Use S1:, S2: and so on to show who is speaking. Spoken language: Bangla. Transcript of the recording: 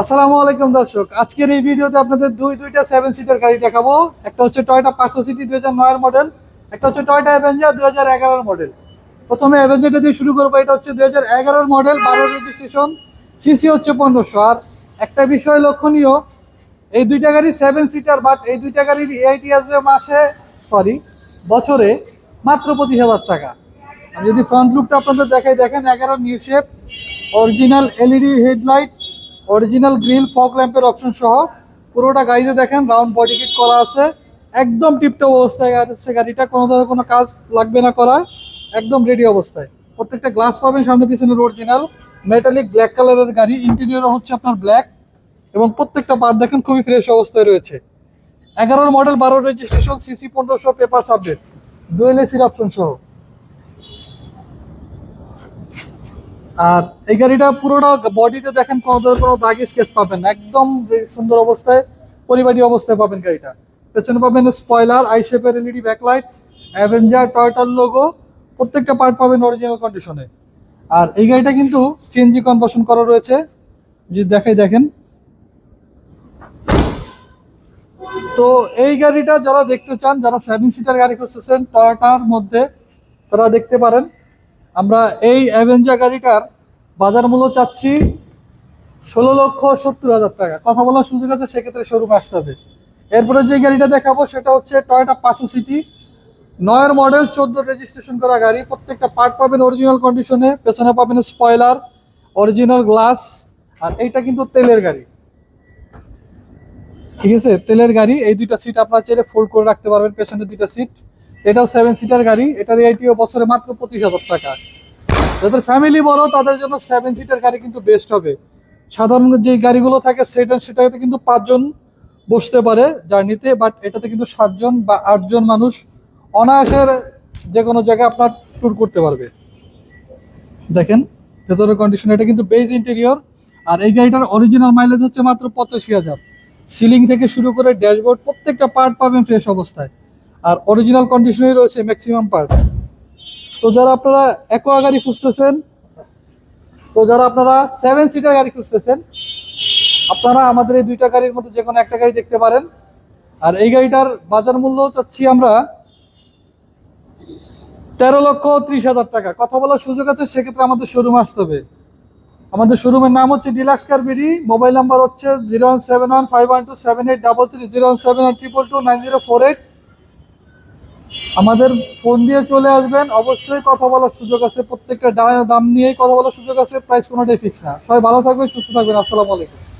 S1: আসসালামু আলাইকুম দর্শক। আজকের এই ভিডিওতে আপনাদের দুই, দুইটা সেভেন সিটার গাড়ি দেখাবো। একটা হচ্ছে টয়টা পাঁচশো সিটি দুই হাজার নয়ের মডেল একটা হচ্ছে টয়টা অ্যাভেঞ্জার দুই হাজার এগারোর মডেল প্রথমে অ্যাভেঞ্জারটা দিয়ে শুরু করব, এটা হচ্ছে দুই হাজার এগারোর মডেল বারো রেজিস্ট্রেশন সিসি হচ্ছে পনেরোশো। আর একটা বিষয় লক্ষণীয়, এই দুইটা গাড়ি সেভেন সিটার বাট এই দুইটা গাড়ির এআইটি আসবে মাসে সরি বছরে মাত্র পঁচিশ হাজার টাকা। আমি যদি ফ্রন্ট লুকটা আপনাদের দেখাই, দেখেন এগারো new shape original LED headlight original grill fog ল্যাম্পের option সহ পুরোটা গাড়িতে দেখেন রাউন্ড বডি কিট করা আছে। একদম টিপটপ অবস্থায় আছে গাড়িটা কোনো ধরনের কোনো কাজ লাগবে না করা একদম রেডি অবস্থায়। প্রত্যেকটা গ্লাস পাবেন, সামনে পিছনের অরিজিনাল মেটালিক ব্ল্যাক কালারের গাড়ি ইন্টেরিয়র হচ্ছে আপনার ব্ল্যাক এবং প্রত্যেকটা পার্ট দেখেন খুবই ফ্রেশ অবস্থায় রয়েছে। এগারোর মডেল বারো রেজিস্ট্রেশন সিসি পনেরোশো পেপার সাবজেক্ট ডুয়েল এসির অপশন সহ। আর এই গাড়িটা পুরোটা বডিতে দেখেন কোনো কোনো দাগ স্কেচ পাবেন একদম সুন্দর অবস্থায় পরিবারী অবস্থায় পাবেন গাড়িটা। পেছনে পাবেন স্পয়লার আই শেপের এলইডি ব্যাকলাইট অ্যাভেঞ্জার টয়টার লোগো প্রত্যেকটা পার্ট পাবেন অরিজিনাল কন্ডিশনে আর এই গাড়িটা কিন্তু সিএনজি কনভার্সন করা রয়েছে। যদি দেখাই, দেখেন। তো এই গাড়িটা যারা দেখতে চান, যারা সেভেন সিটার গাড়ি খুঁজতেছেন টয়টার মধ্যে তারা দেখতে পারেন। আমরা এই অ্যাভেঞ্জার গাড়িটার বাজার মূল্য চাচ্ছি ষোলো লক্ষ সত্তর হাজার টাকা। কথা বলার সুযোগ আছে, সেক্ষেত্রে শোরুমে আসতে হবে। এরপরে যে গাড়িটা দেখাবো, সেটা হচ্ছে টয়োটা পাঁচশো সিটি নয়ের মডেল চোদ্দ রেজিস্ট্রেশন করা গাড়ি। প্রত্যেকটা পার্ট পাবেন অরিজিনাল কন্ডিশনে পেছনে পাবেন স্পয়লার অরিজিনাল গ্লাস আর এইটা কিন্তু তেলের গাড়ি। ঠিক আছে? তেলের গাড়ি, এই দুইটা সিট আপনার চাইলে ফোল্ড করে রাখতে পারবেন, পেছনের দুইটা সিট এটাও সেভেন সিটার গাড়ি, এটার এআইটিও বছরে মাত্র পঁচিশ হাজার টাকা। যাদের ফ্যামিলি বড়, তাদের জন্য সেভেন সিটার গাড়ি কিন্তু বেস্ট হবে। সাধারণ যে গাড়িগুলো থাকে সেটা সেটাতে কিন্তু পাঁচজন বসতে পারে জার্নিতে বাট এটাতে কিন্তু সাতজন বা আটজন মানুষ অনায়াসের যে কোনো জায়গায় আপনার ট্যুর করতে পারবে। দেখেন, ভেতরের কন্ডিশন এটা কিন্তু বেজ ইন্টেরিয়র আর এই গাড়িটার অরিজিনাল মাইলেজ হচ্ছে মাত্র পঁচাশি হাজার। সিলিং থেকে শুরু করে ড্যাশবোর্ড প্রত্যেকটা পার্ট পাবেন ফ্রেশ অবস্থায়। আর অরিজিনাল কন্ডিশনেই রয়েছে ম্যাক্সিমাম পার্ট তো যারা আপনারা একোয়া গাড়ি খুঁজতেছেন, তো যারা আপনারা সেভেন সিটার গাড়ি খুঁজতেছেন, আপনারা আমাদের এই দুইটা গাড়ির মধ্যে যে কোনো একটা গাড়ি দেখতে পারেন। আর এই গাড়িটার বাজার মূল্য চাচ্ছি আমরা তেরো লক্ষ ত্রিশ হাজার টাকা। কথা বলার সুযোগ আছে, সেক্ষেত্রে আমাদের শোরুমে আসতে হবে। আমাদের শোরুমের নাম হচ্ছে deluxe car BD mobile number হচ্ছে zero one seven one five one two seven eight double three zero one seven one triple two nine zero four eight আমাদের ফোন দিয়ে চলে আসবেন। অবশ্যই কথা বলার সুযোগ আছে। প্রত্যেকটা দাম নিয়েই কথা বলার সুযোগ আছে। প্রাইস কোনোটাই ফিক্স না। সবাই ভালো থাকবেন, সুস্থ থাকবেন। আসসালামু আলাইকুম।